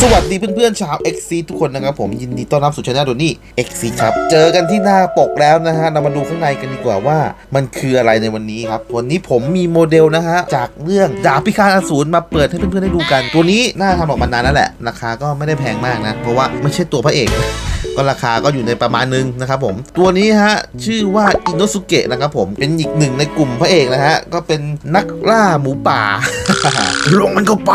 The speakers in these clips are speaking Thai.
สวัสดีเพื่อนๆชาว XC ทุกคนนะครับผมยินดีต้อนรับสู่ช anel โดนี่ XC ครับ เจอกันที่หน้าปกแล้วนะฮะเรามาดูข้างในกันดีกว่าว่า มันคืออะไรในวันนี้ครับ วันนี้ผมมีโมเดลนะฮะ จากเรื่องดาบพิฆาตอสูรมาเปิดให้เพื่อนๆได้ดูกัน ตัวนี้น่าทำออกมานานแล้วแหละราคาก็ไม่ได้แพงมากนะ เพราะว่าไม่ใช่ตัวพระเอกก็ราคาก็อยู่ในประมาณนึงนะครับผม ตัวนี้ฮะ ชื่อว่าอินโนสุเกะนะครับผมเป็นอีกหนึ่งในกลุ่มพระเอกนะฮะ ก็เป็นนักล่าหมูป่า ลงมันเข้าไป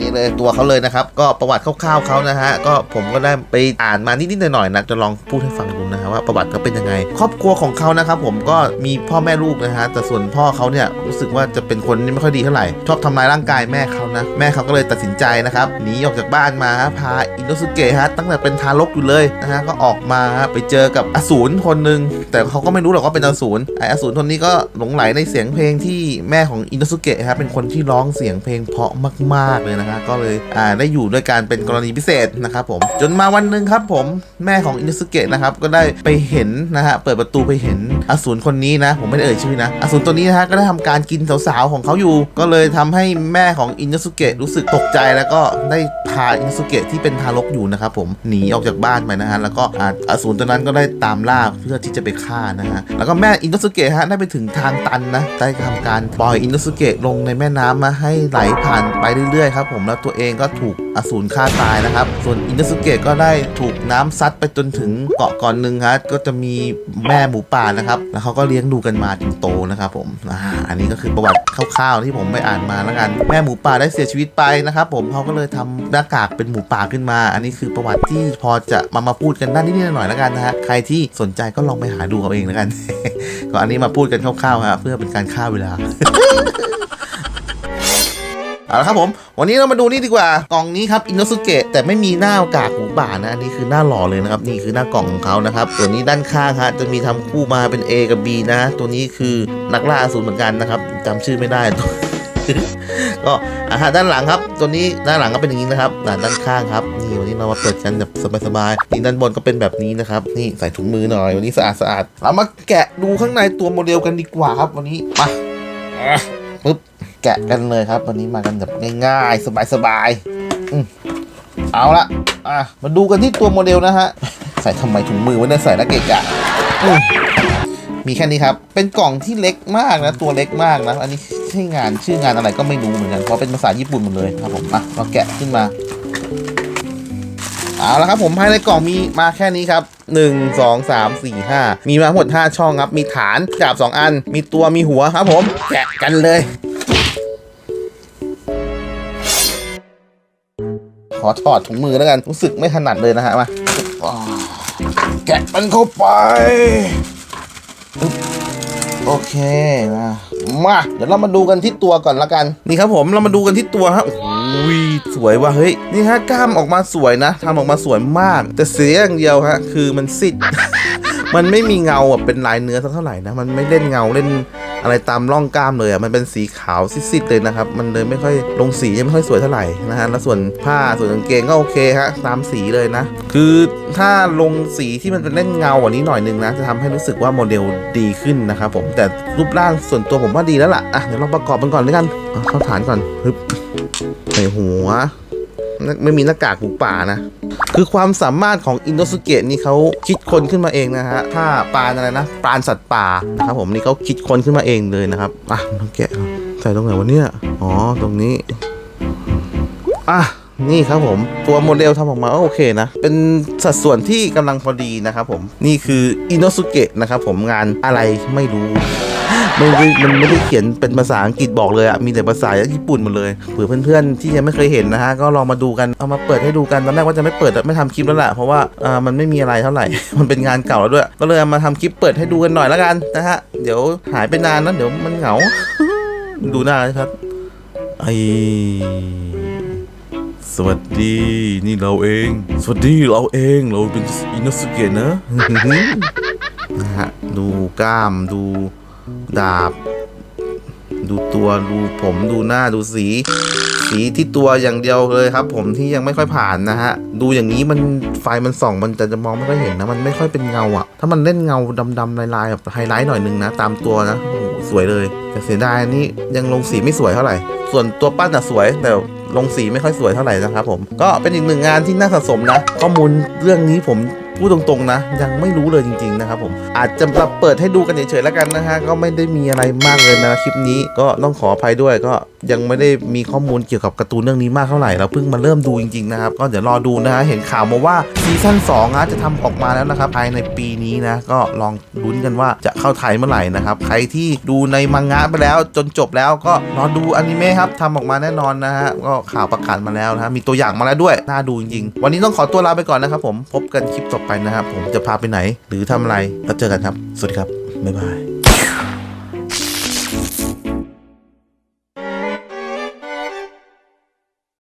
นี่เลยตัวเขาเลยนะครับ ก็ประวัติคร่าวๆเขานะฮะก็ผมก็ได้ไปอ่านมานิดๆหน่อยๆนะจะลองพูดให้ฟังดูนะฮะว่าประวัติเขาเป็นยังไง ครอบครัวของเขานะครับผมก็มีพ่อแม่ลูกนะฮะแต่ส่วนพ่อเขาเนี่ยรู้สึกว่าจะเป็นคนไม่ค่อยดีเท่าไหร่ชอบทำลายร่างกายแม่เขานะแม่เขาก็เลยตัดสินใจนะครับหนีออกจากบ้านมาพาอินโนสุเกะฮะตั้งแต่เป็นทารกอยู่เลยนะฮะก็ออกมาไปเจอกับอสูรคนหนึ่งแต่เขาก็ไม่รู้หรอกว่าเป็นอสูรไออสูรคนนี้ก็หลงไหลในเสียงเพลงที่แม่ของอินโนสุเกะฮะเป็นคนที่ร้องเสียงเพลงเพราะมากๆเลยนะฮะก็เลยอ่าได้อยู่ด้วยการเป็นกรณีพิเศษนะครับผมจนมาวันหนึ่งครับผมแม่ของอินโนสุเกะนะครับก็ได้ไปเห็นนะฮะเปิดประตูไปเห็นอสูรคนนี้นะ ผมไม่ได้เอ่ยชื่อนะอสูรตัวนี้นะฮะก็ได้ทำการกินสาวๆของเขาอยู่ ก็เลยทำให้แม่ของอินโนสุเกะรู้สึกตกใจแล้วก็ได้พาอินโนสุเกะที่เป็นทารกอยู่นะครับผมหนีออกจากบ้านไปนะฮะแล้วก็อสูรตัวนั้นก็ได้ตามล่าเพื่อที่จะไปฆ่านะฮะแล้วก็แม่อินโนสุเกะฮะได้ไปถึงทางตันนะได้ทำการปล่อยอินโนสุเกะลงในแม่น้ำมาให้ไหลผ่านไปเรื่อยๆครับผมแล้วตัวเองก็ถูกอสูรฆ่าตายนะครับ ส่วนอินโนสุเกะก็ได้ถูกน้ำซัดไปจนถึงเกาะก่อนหนึ่งะก็จะมีแม่หมูป่านะครับแล้วเขาก็เลี้ยงดูกันมาจนโตนะครับผมอ่าอันนี้ก็คือประวัติคร่าวๆที่ผมไปอ่านมาแล้วกันแม่หมูป่าได้เสียชีวิตไปนะครับผมเขาก็เลยทำหน้ากากเป็นหมูป่าขึ้นมา อันนี้คือประวัติที่พอจะมามาพูดกันด้านนิดๆหน่อยๆแล้วกันนะฮะใครที่สนใจก็ลองไปหาดูเอาเองแล้วกัน ก็อันนี้มาพูดกันคร่าวๆฮะเพื่อเป็นการฆ่าเวลา เอาละครับผม วันนี้เรามาดูนี่ดีกว่ากล่องนี้ครับอินโนสุเกะแต่ไม่มีหน้ากากหมูป่านะอันนี้คือหน้าหล่อเลยนะครับนี่คือหน้ากล่องของเขานะครับตัวนี้ด้านข้างฮะจะมีทำคู่มาเป็น A กับ B นะ ตัวนี้คือนักล่าอสูรเหมือนกันนะครับจำชื่อไม่ได้ก็อะฮะด้านหลังครับ ตัวนี้ด้านหลังก็เป็นอย่างนี้นะครับด้านด้านข้างครับนี่วันนี้เรามาเปิดกันแบบสบายๆนี่ด้านบนก็เป็นแบบนี้นะครับ นี่ใส่ถุงมือหน่อยวันนี้สะอาดสะอาดเรามาแกะดูข้างในตัวโมเดลกันดีกว่าครับ วันนี้มาอะปึ๊บ แกะกันเลยครับ วันนี้มากันแบบง่ายๆ สบายๆอืมเอาละอะมาดูกันที่ตัวโมเดลนะฮะ ใส่ทำไมถุงมือว้เนี่ยใส่แล้วเกะกะอืมมีแค่นี้ครับ เป็นกล่องที่เล็กมากนะ ตัวเล็กมากนะ อันนี้ใช่งานชื่องานอะไรก็ไม่รู้เหมือนกัน เพราะเป็นภาษาญี่ปุ่นหมดเลยครับผมอะเราแกะขึ้นมา เอาละครับผมภายในกล่องมีมาแค่นี้ครับ1 2 3 4 5 มีมาหมด 5 ช่องครับ มีฐานดาบ2 อัน มีตัวมีหัวครับผม แกะกันเลย ขอถอดถุงมือแล้วกัน รู้สึกไม่ถนัดเลยนะฮะมาแกะมันเข้าไปโอเคมามา เดี๋ยวเรามาดูกันที่ตัวก่อนละกัน นี่ครับผมเรามาดูกันที่ตัวฮะโอ้โหสวยว่ะเฮ้ยนี่ฮะกล้ามออกมาสวยนะทำออกมาสวยมาก แต่เสียอย่างเดียวฮะคือมันซิดมันไม่มีเงาอะเป็นลายเนื้อสักเท่าไหร่นะ มันไม่เล่นเงาเล่น อะไรตามร่องกล้ามเลยอะมันเป็นสีขาวซิดๆเลยนะครับ มันเลยไม่ค่อยลงสียังไม่ค่อยสวยเท่าไหร่นะฮะแล้วส่วนผ้าส่วนกางเกงก็โอเคฮะตามสีเลยนะ คือถ้าลงสีที่มันเป็นเล่นเงากว่านี้หน่อยนึงนะจะทำให้รู้สึกว่าโมเดลดีขึ้นนะครับผมแต่รูปร่างส่วนตัวผมว่าดีแล้วล่ะอะเดี๋ยวเราประกอบมันก่อนเลยกันเอาเข้าฐานก่อนฮึบใส่หัว ไม่มีหน้ากากหมูป่านะ คือความสามารถของอินโดสุเกะนี่เขาคิดคนขึ้นมาเองนะฮะถ้าปลาอะไรนะปลาสัตว์ป่านะครับผมนี่เขาคิดคนขึ้นมาเองเลยนะครับอะต้องแกะใส่ตรงไหนวะเนี่ยอ๋อตรงนี้อะนี่ครับผม ตัวโมเดลทำออกมาโอเคนะ เป็นสัดส่วนที่กำลังพอดีนะครับผมนี่คืออินโนสุเกะนะครับผมงานอะไรไม่รู้ ไม่ได้มันไม่ได้เขียนเป็นภาษาอังกฤษบอกเลยอะมีแต่ภาษาญี่ปุ่นหมดเลยเผื่อเพื่อนๆที่ยังไม่เคยเห็นนะฮะก็ลองมาดูกันเอามาเปิดให้ดูกันตอนแรกว่าจะไม่เปิดไม่ทำคลิปแล้วแหละเพราะว่าอ่ามันไม่มีอะไรเท่าไหร่ มันเป็นงานเก่าแล้วด้วย ก็เลยมาทำคลิปเปิดให้ดูกันหน่อยล้วกันนะฮะเดี๋ยวหายไปนานนะเดี๋ยวมันเหงา ดูหน้าครับไอสวัสดีนี่เราเอง สวัสดีเราเองเราเป็นอินโนสุเกะนะนะฮะดูกล้ามดู ดาบ ดูตัวดูผมดูหน้าดูสี สีที่ตัวอย่างเดียวเลยครับ ผมที่ยังไม่ค่อยผ่านนะฮะ ดูอย่างนี้มันไฟมันส่อง มันจะจะมองไม่ค่อยเห็นนะ มันไม่ค่อยเป็นเงาอะถ้ามันเล่นเงาดำๆลายๆแบบไฮไลท์หน่อยนึงนะ ตามตัวนะโอ้สวยเลย แต่เสียดายนนี้ยังลงสีไม่สวยเท่าไหร่ ส่วนตัวปั้นอะสวยแต่ลงสีไม่ค่อยสวยเท่าไหร่นะครับผมก็เป็นอีกหนึ่งงานที่น่าสะสมนะ ข้อมูลเรื่องนี้ผม พูดตรงๆนะ ยังไม่รู้เลยจริงๆนะครับผมอาจจะเปิดให้ดูกันเฉยๆแล้วกันนะฮะก็ไม่ได้มีอะไรมากเลยนะคลิปนี้ก็ต้องขออภัยด้วยก็ยังไม่ได้มีข้อมูลเกี่ยวกับการ์ตูนเรื่องนี้มากเท่าไหร่เราเพิ่งมาเริ่มดูจริงๆนะครับก็เดี๋ยวรอดูนะฮะเห็นข่าวมาว่าซีซั่น2นะจะทำออกมาแล้วนะครับภายในปีนี้นะก็ลองลุ้นกันว่าจะเข้าไทยเมื่อไหร่นะครับใครที่ดูในมังงะไปแล้วจนจบแล้วก็รอดูอนิเมะครับทำออกมาแน่นอนนะฮะก็ข่าวประกาศมาแล้วนะฮะมีตัวอย่างมาแล้วด้วยน่าดูจริงๆ วันนี้ต้องขอตัวลาไปก่อนนะครับผมพบกันคลิปต่อไปนะครับ ผมจะพาไปไหน หรือทำอะไรแล้วเจอกันครับ สวัสดีครับ บ๊ายบาย